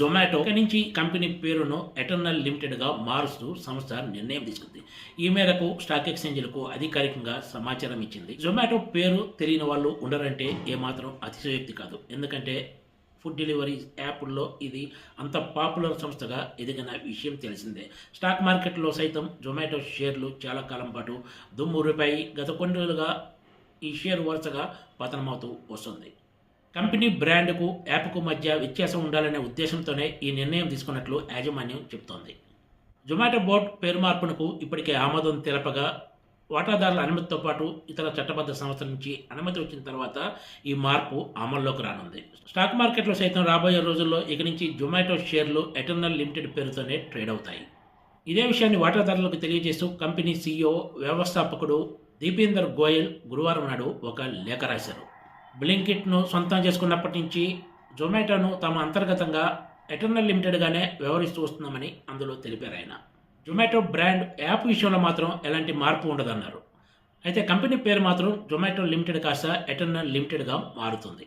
జొమాటో నుంచి కంపెనీ పేరును ఎటర్నల్ లిమిటెడ్గా మారుస్తూ సంస్థ నిర్ణయం తీసుకుంది. ఈ మేరకు స్టాక్ ఎక్స్చేంజ్లకు అధికారికంగా సమాచారం ఇచ్చింది. జొమాటో పేరు తెలియని వాళ్ళు ఉండరంటే ఏమాత్రం అతిశయోక్తి కాదు. ఎందుకంటే ఫుడ్ డెలివరీ యాప్ల్లో ఇది అంత పాపులర్ సంస్థగా ఎదిగిన విషయం తెలిసిందే. స్టాక్ మార్కెట్లో సైతం జొమాటో షేర్లు చాలా కాలం పాటు దుమ్ము రూపాయి గత కొన్ని రోజులుగా ఈ షేర్ వరుసగా పతనమవుతూ వస్తుంది. కంపెనీ బ్రాండ్కు యాప్కు మధ్య వ్యత్యాసం ఉండాలనే ఉద్దేశంతోనే ఈ నిర్ణయం తీసుకున్నట్లు యాజమాన్యం చెబుతోంది. జొమాటో బోర్డ్ పేరు మార్పునకు ఇప్పటికే ఆమోదం తెలపగా వాటాదారుల అనుమతితో పాటు ఇతర చట్టబద్ధ సంస్థల నుంచి అనుమతి వచ్చిన తర్వాత ఈ మార్పు అమల్లోకి రానుంది. స్టాక్ మార్కెట్లో సైతం రాబోయే రోజుల్లో ఇక నుంచి జొమాటో షేర్లు ఎటర్నల్ లిమిటెడ్ పేరుతోనే ట్రేడ్ అవుతాయి. ఇదే విషయాన్ని వాటాదారులకు తెలియజేస్తూ కంపెనీ సీఈఓ వ్యవస్థాపకుడు దీపేందర్ గోయల్ గురువారం నాడు ఒక లేఖ రాశారు. బ్లింకిట్ను సొంతం చేసుకున్నప్పటి నుంచి జొమాటోను తమ అంతర్గతంగా ఎటర్నల్ లిమిటెడ్గానే వ్యవహరిస్తూ వస్తున్నామని అందులో తెలిపారు ఆయన. జొమాటో బ్రాండ్ యాప్ విషయంలో మాత్రం ఎలాంటి మార్పు ఉండదన్నారు. అయితే కంపెనీ పేరు మాత్రం జొమాటో లిమిటెడ్ కాస్త ఎటర్నల్ లిమిటెడ్గా మారుతుంది.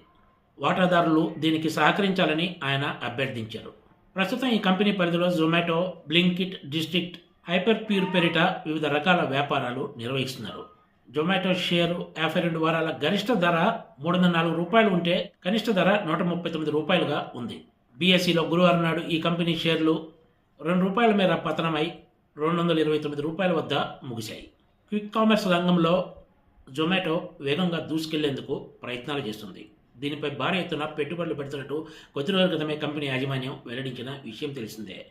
వాటాదారులు దీనికి సహకరించాలని ఆయన అభ్యర్థించారు. ప్రస్తుతం ఈ కంపెనీ పరిధిలో Zomato Blinkit District Hyperpure పెరిట వివిధ రకాల వ్యాపారాలు నిర్వహిస్తున్నారు. జొమాటో షేరు యాభై రెండు వారాల గరిష్ట ధర మూడు వందల నాలుగు రూపాయలు ఉంటే కనిష్ట ధర నూట ముప్పై తొమ్మిది రూపాయలుగా ఉంది. బీఎస్సీలో గురువారం నాడు ఈ కంపెనీ షేర్లు రెండు రూపాయల మేర పతనమై రెండు వందల ఇరవై తొమ్మిది రూపాయల వద్ద ముగిశాయి. క్విక్ కామర్స్ రంగంలో జొమాటో వేగంగా దూసుకెళ్ళేందుకు ప్రయత్నాలు చేస్తుంది. దీనిపై భారీ ఎత్తున పెట్టుబడులు పెడుతున్నట్టు కొద్ది రోజుల క్రితమే కంపెనీ యాజమాన్యం వెల్లడించిన విషయం తెలిసిందే.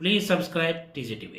Please subscribe TGTV